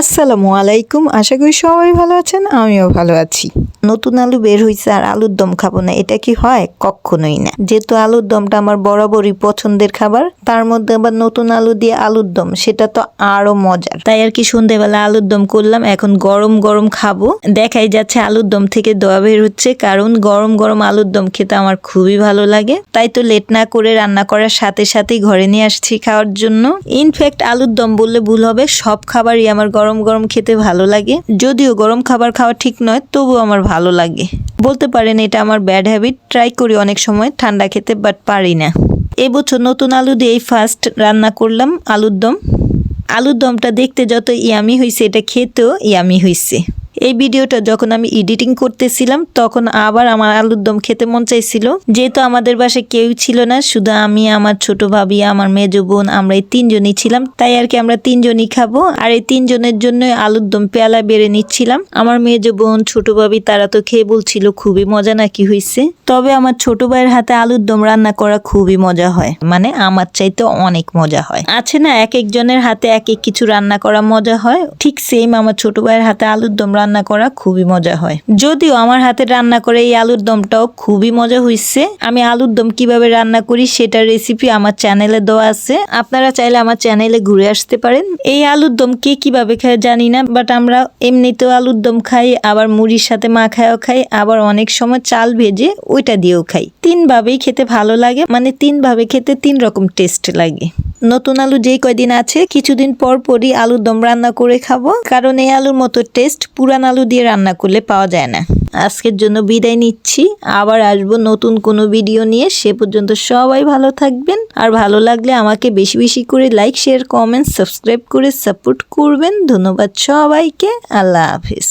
আসসালামু আলাইকুম। আশা করি সবাই ভালো আছেন, আমিও ভালো আছি। নতুন আলু বের হয়েছে আর আলুর দম খাব না, এটা কি হয়? কখনোই না। যেহেতু আলুর দমটা আমার বরাবরই পছন্দের খাবার, তার মধ্যে আবার নতুন আলু দিয়ে আলুর দম, সেটা তো আরও মজার। তাই আর কি সন্ধেবেলা আলুর দম করলাম, এখন গরম গরম খাব। দেখাই যাচ্ছে আলুর দম থেকে দোয়া বের হচ্ছে, কারণ গরম গরম আলুর দম খেতে আমার খুবই ভালো লাগে। তাই তো লেট না করে রান্না করার সাথে সাথেই ঘরে নিয়ে আসছি খাওয়ার জন্য। ইনফ্যাক্ট আলুর দম বললে ভুল হবে, সব খাবারই আমার গরম গরম খেতে ভালো লাগে। যদিও গরম খাবার খাওয়া ঠিক নয় তবু আমার ভালো লাগে। বলতে পারেন এটা আমার ব্যাড হ্যাবিট ট্রাই করি অনেক সময়, ঠান্ডা খেতে বাট পারি না। এবছর নতুন আলু দিয়েই ফার্স্ট রান্না করলাম, আলুর দম। আলুর দমটা দেখতে যত ইয়ামি হয়েছে এটা খেতেও ইয়ামি হয়েছে এই ভিডিওটা যখন আমি এডিটিং করতেছিলাম, তখন আবার আমার আলুর দম খেতে মন চাইছিল। যেহেতু আমাদের বাসায় কেউ ছিল না, শুধু আমি, আমার ছোট ভাবি, আমার মেজ বোন, আমরা এই তিনজনই ছিলাম। তাই আর কি আমরা তিনজনই খাব। আর এই তিনজনের জন্য আলুর দম পেয়ালা বেড়ে নিচ্ছিলাম। আমার মেজো বোন, ছোট ভাবি, তারা তো খেয়ে বলছিল খুবই মজা নাকি হয়েছে তবে আমার ছোট ভাইয়ের হাতে আলুর দম রান্না করা খুবই মজা হয়। মানে আমার চাইতে অনেক মজা হয়। আছে না এক একজনের হাতে এক এক কিছু রান্না করা মজা হয়। ঠিক সেম আমার ছোট ভাইয়ের হাতে আলুর দম রান্না করা খুবই মজা হয়। যদিও আমার হাতে রান্না করে এই আলুর দমটাও খুবই মজা হয়েছে আমি আলুর দম কীভাবে রান্না করি সেটার রেসিপি আমার চ্যানেলে দেওয়া আছে। আপনারা চাইলে আমার চ্যানেলে ঘুরে আসতে পারেন। এই আলুর দম কে কীভাবে খায় জানি না বাট আমরা এমনিতেও আলুর দম খাই, আবার মুড়ির সাথে মাখায়ও খাই, আবার অনেক সময় চাল ভেজে ওইটা দিয়েও খাই। তিন ভাবেই খেতে ভালো লাগে মানে তিন ভাবে খেতে তিন রকম টেস্ট লাগে। নতুন আলু যেই কয়দিন আছে, কিছুদিন পর পরই আলুর দম রান্না করে খাব। কারণ এই আলুর মতো টেস্ট পুরান আলু দিয়ে রান্না করলে পাওয়া যায় না। আজকের জন্য বিদায় নিচ্ছি। আবার আসব নতুন কোনো ভিডিও নিয়ে। সে পর্যন্ত সবাই ভালো থাকবেন। আর ভালো লাগলে আমাকে বেশি বেশি করে লাইক শেয়ার কমেন্ট সাবস্ক্রাইব করে সাপোর্ট করবেন। ধন্যবাদ সবাইকে। আল্লাহ হাফিজ।